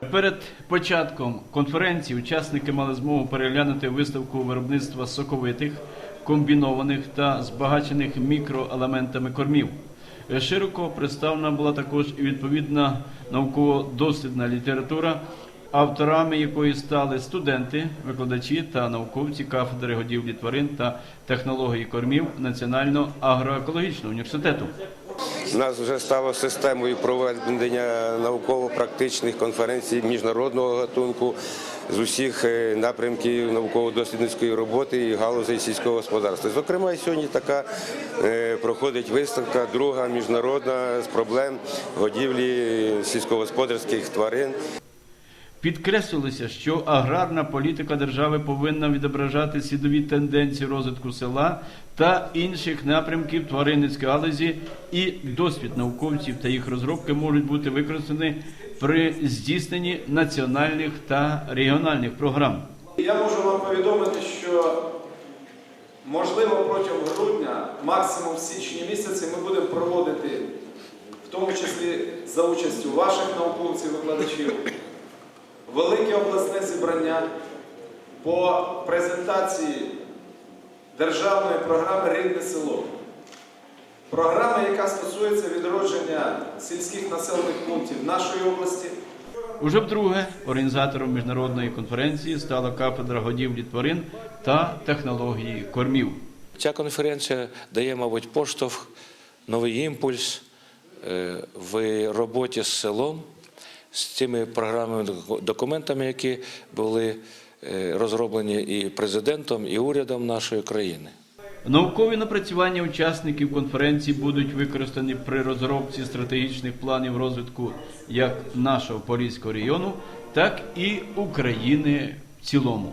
Перед початком конференції учасники мали змогу переглянути виставку виробництва соковитих, комбінованих та збагачених мікроелементами кормів. Широко представлена була також і відповідна науково-дослідна література, авторами якої стали студенти, викладачі та науковці кафедри годівлі тварин та технології кормів Національного агроекологічного університету. У нас вже стало системою проведення науково-практичних конференцій міжнародного гатунку з усіх е, напрямків науково-дослідницької роботи і галузей сільського господарства. Зокрема, і сьогодні така е, проходить виставка, друга міжнародна з проблем годівлі сільськогосподарських тварин. Підкреслилося, що аграрна політика держави повинна відображати світові тенденції розвитку села та інших напрямків тваринницької галузі, і досвід науковців та їх розробки можуть бути використані при здійсненні національних та регіональних програм. Я можу вам повідомити, що можливо протягом грудня, максимум в січні місяці, ми будемо проводити, в тому числі за участю ваших науковців, велике обласне зібрання по презентації державної програми Рідне село. Програма, яка стосується відродження сільських населених пунктів нашої області. Уже вдруге організатором міжнародної конференції стала кафедра годівлі тварин та технології кормів. Ця конференція дає, мабуть, поштовх, новий імпульс е, в роботі з селом, з цими програмами документами, які були е, розроблені і президентом, і урядом нашої країни. Наукові напрацювання учасників конференції будуть використані при розробці стратегічних планів розвитку як нашого Поліського регіону, так і України в цілому.